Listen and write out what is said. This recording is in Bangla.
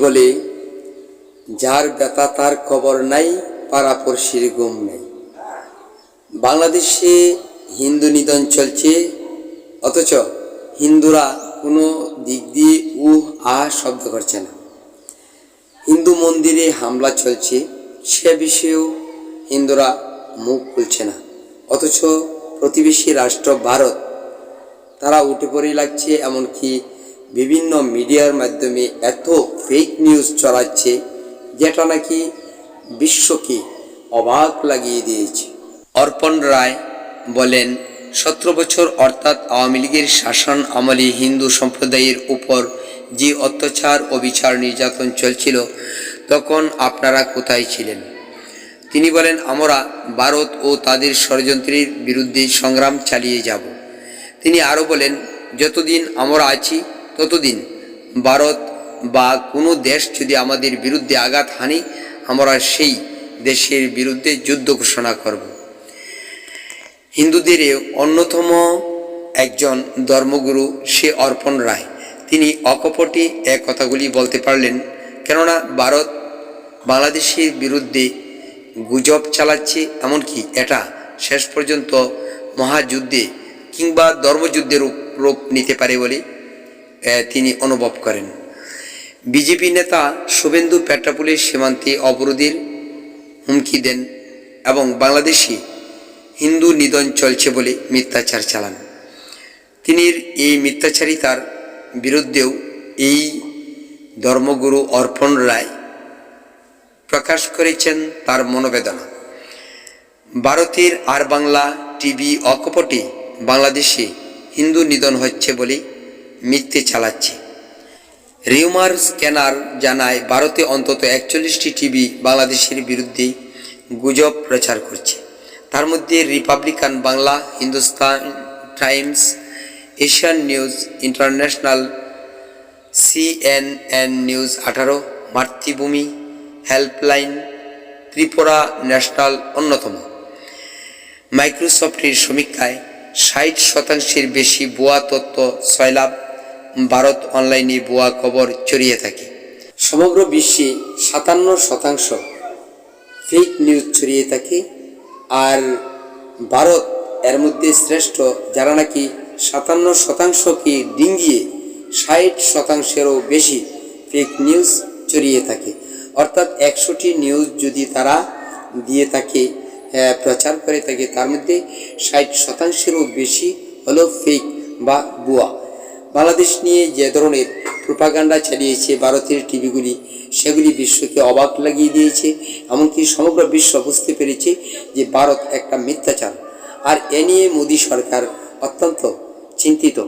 বলে, যার ব্যথা তার খবর নাই পাড়াপড়শির গুম নেই। বাংলাদেশে হিন্দু নিধন চলছে, অথচ হিন্দুরা কোনো দিক দিয়ে উহ, আহ শব্দ করছে না। হিন্দু মন্দিরে হামলা চলছে, সে বিষয়েও হিন্দুরা মুখ খুলছে না। অথচ প্রতিবেশী রাষ্ট্র ভারত, তারা উঠে পড়ে লাগছে এমনকি বিভিন্ন মিডিয়ার মাধ্যমে এত ফেক নিউজ চলাচ্ছে যেটা নাকি বিশ্বকে অবাক লাগিয়ে দিয়েছে। অর্পণ রায় বলেন, সতেরো বছর অর্থাৎ আওয়ামী লীগের শাসন আমলে হিন্দু সম্প্রদায়ের উপর যে অত্যাচার অবিচার নির্যাতন চলছিল, তখন আপনারা কোথায় ছিলেন? তিনি বলেন, আমরা ভারত ও তাদের ষড়যন্ত্রের বিরুদ্ধে সংগ্রাম চালিয়ে যাব। তিনি আরও বলেন, যতদিন আমরা আছি ততদিন ভারত বা কোনো দেশ যদি আমাদের বিরুদ্ধে আঘাত হানি, আমরা সেই দেশের বিরুদ্ধে যুদ্ধ ঘোষণা করব। হিন্দুদের অন্যতম একজন ধর্মগুরু সে অর্পণ রায়। তিনি অকপটে এ কথাগুলি বলতে পারলেন, কেননা ভারত বাংলাদেশের বিরুদ্ধে গুজব চালাচ্ছে এমনকি এটা শেষ পর্যন্ত মহাযুদ্ধে কিংবা ধর্মযুদ্ধের রূপ নিতে পারে বলে তিনি অনুভব করেন। বিজেপি নেতা শুভেন্দু পেট্রাপুলের সীমান্তে অবরোধের হুমকি দেন এবং বাংলাদেশি হিন্দু নিধন চলছে বলে মিথ্যাচার চালান। তিনি এই মিথ্যাচারিতার বিরুদ্ধেও এই ধর্মগুরু অর্পণ রায় প্রকাশ করেছেন তার মনোবেদনা। ভারতের আর বাংলা টিভি অকপটে বাংলাদেশে হিন্দু নিধন হচ্ছে বলে মিথ্যে চালাচ্ছে। রিউমার স্ক্যানার জানায়, ভারতে অন্তত একচল্লিশটি টিভি বাংলাদেশের বিরুদ্ধে গুজব প্রচার করছে। তার মধ্যে Republican Bangla, Hindustan Times, Asian News International, CNN News আঠারো, মাতৃভূমি, হেল্পলাইন, ত্রিপুরা ন্যাশনাল অন্যতম। মাইক্রোসফটের সমীক্ষায় ষাট শতাংশের বেশি ভুয়া তথ্য সয়লাভ ভারত অনলাইনে ভুয়া খবর ছড়িয়ে থাকে। সমগ্র বিশ্বে সাতান্ন শতাংশ ফেক নিউজ ছড়িয়ে থাকে আর ভারত এর মধ্যে শ্রেষ্ঠ, যারা নাকি সাতান্ন শতাংশকে ডিঙ্গিয়ে ষাট শতাংশেরও বেশি ফেক নিউজ ছড়িয়ে থাকে। অর্থাৎ একশোটি নিউজ যদি তারা দিয়ে থাকে প্রচার করে থাকে, তার মধ্যে ষাট শতাংশেরও বেশি হলো ফেক বা বুয়া বাংলাদেশ নিয়ে যে ধরনের প্রোপাগান্ডা চালিয়েছে ভারতের টিভিগুলি, সেগুলি বিশ্বকে অবাক লাগিয়ে দিয়েছে, এমনকি সমগ্র বিশ্ব বুঝতে পেরেছে যে ভারত একটা মিথ্যাচার। আর এ নিয়ে মোদী সরকার অত্যন্ত চিন্তিত।